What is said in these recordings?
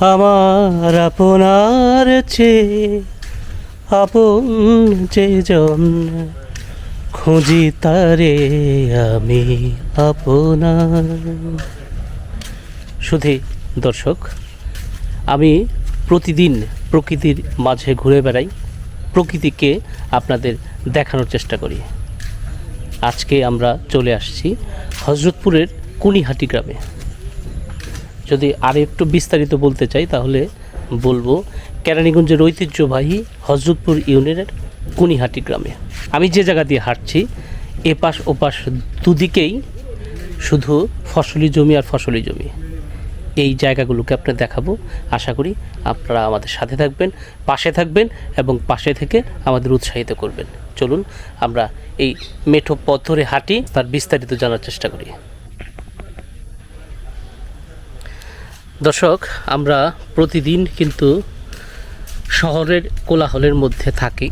আমার আপনার চেয়ে আপন যে জন, খুঁজি তারে আমি আপনার। শুধু দর্শক, আমি প্রতিদিন প্রকৃতির মাঝে ঘুরে বেড়াই, প্রকৃতিকে আপনাদের দেখানোর চেষ্টা করি। আজকে আমরা চলে আসছি হজরতপুরের কুনিহাটি গ্রামে। যদি আর একটু বিস্তারিত বলতে চাই, তাহলে বলব, কেরানীগঞ্জের ঐতিহ্যবাহী হজরতপুর ইউনিয়নের কুনিহাটি গ্রামে। আমি যে জায়গা দিয়ে হাঁটছি, এপাশ ওপাশ দুদিকেই শুধু ফসলি জমি আর ফসলি জমি। এই জায়গাগুলোকে আপনার দেখাবো। আশা করি আপনারা আমাদের সাথে থাকবেন, পাশে থাকবেন এবং পাশে থেকে আমাদের উৎসাহিত করবেন। চলুন, আমরা এই মেঠো পথ ধরে হাঁটি, তার বিস্তারিত জানার চেষ্টা করি। দর্শক, আমরা প্রতিদিন কিন্তু শহরের কোলাহলের মধ্যে থাকি।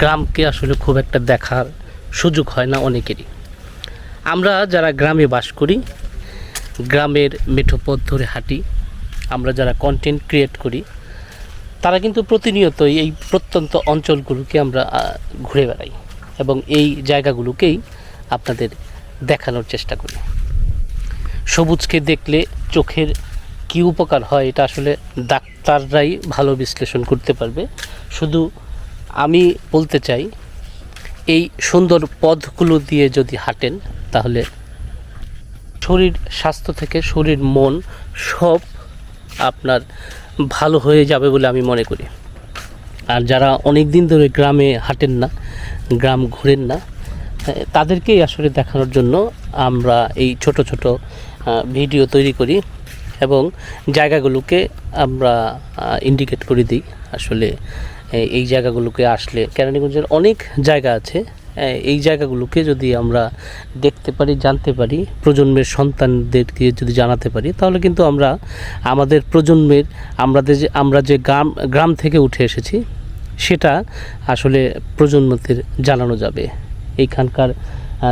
গ্রামকে আসলে খুব একটা দেখার সুযোগ হয় না অনেকেরই। আমরা যারা গ্রামে বাস করি, গ্রামের মেঠো পথ ধরে হাঁটি, আমরা যারা কন্টেন্ট ক্রিয়েট করি, তারা কিন্তু প্রতিনিয়তই এই প্রত্যন্ত অঞ্চলগুলোকে আমরা ঘুরে বেড়াই এবং এই জায়গাগুলোকেই আপনাদের দেখানোর চেষ্টা করি। সবুজকে দেখলে চোখের কী উপকার হয় এটা আসলে ডাক্তাররাই ভালো বিশ্লেষণ করতে পারবে। শুধু আমি বলতে চাই এই সুন্দর পথগুলো দিয়ে যদি হাঁটেন তাহলে শরীর স্বাস্থ্য থেকে শরীর মন সব আপনার ভালো হয়ে যাবে বলে আমি মনে করি। আর যারা অনেক দিন ধরে গ্রামে হাঁটেন না গ্রাম ঘুরেন না হ্যাঁ, তাদেরকেই আসলে দেখানোর জন্য আমরা এই ছোট ছোট ভিডিও তৈরি করি। এবং জায়গাগুলোকে আমরা ইন্ডিকেট করে দিই। আসলে এই জায়গাগুলোকে আসলে কেরানীগঞ্জের অনেক জায়গা আছে। এই জায়গাগুলোকে যদি আমরা দেখতে পারি, জানতে পারি, প্রজন্মের সন্তানদেরকে যদি জানাতে পারি, তাহলে কিন্তু আমরা, আমাদের প্রজন্মের আমাদের যে, আমরা যে গ্রাম গ্রাম থেকে উঠে এসেছি, সেটা আসলে প্রজন্মদের জানানো যাবে। এইখানকার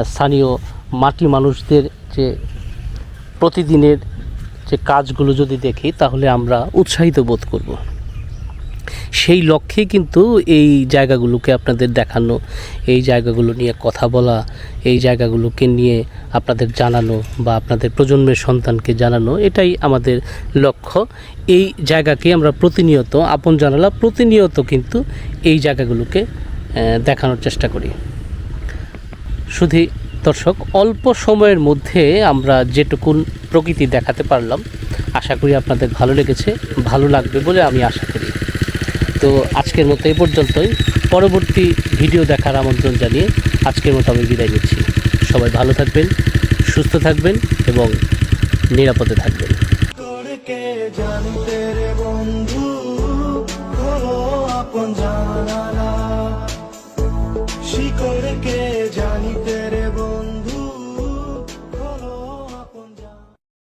স্থানীয় মাটি মানুষদের যে প্রতিদিনের যে কাজগুলো যদি দেখি, তাহলে আমরা উৎসাহিত বোধ করব। সেই লক্ষ্যে কিন্তু এই জায়গাগুলোকে আপনাদের দেখানো, এই জায়গাগুলো নিয়ে কথা বলা, এই জায়গাগুলোকে নিয়ে আপনাদের জানানো বা আপনাদের প্রজন্মের সন্তানকে জানানো, এটাই আমাদের লক্ষ্য। এই জায়গাকে আমরা প্রতিনিয়ত, আপন জানালা প্রতিনিয়ত কিন্তু এই জায়গাগুলোকে দেখানোর চেষ্টা করি। শুধু দর্শক, অল্প সময়ের মধ্যে আমরা যেটুকুন প্রকৃতি দেখাতে পারলাম। আশা করি আপনাদের ভালো লেগেছে, ভালো লাগবে বলে আমি আশা করি। তো আজকের মতো এই পর্যন্তই। পরবর্তী ভিডিও দেখার আমন্ত্রণ জানিয়ে আজকের মতো আমি বিদায় নিচ্ছি। সবাই ভালো থাকবেন, সুস্থ থাকবেন এবং নিরাপদে থাকবেন।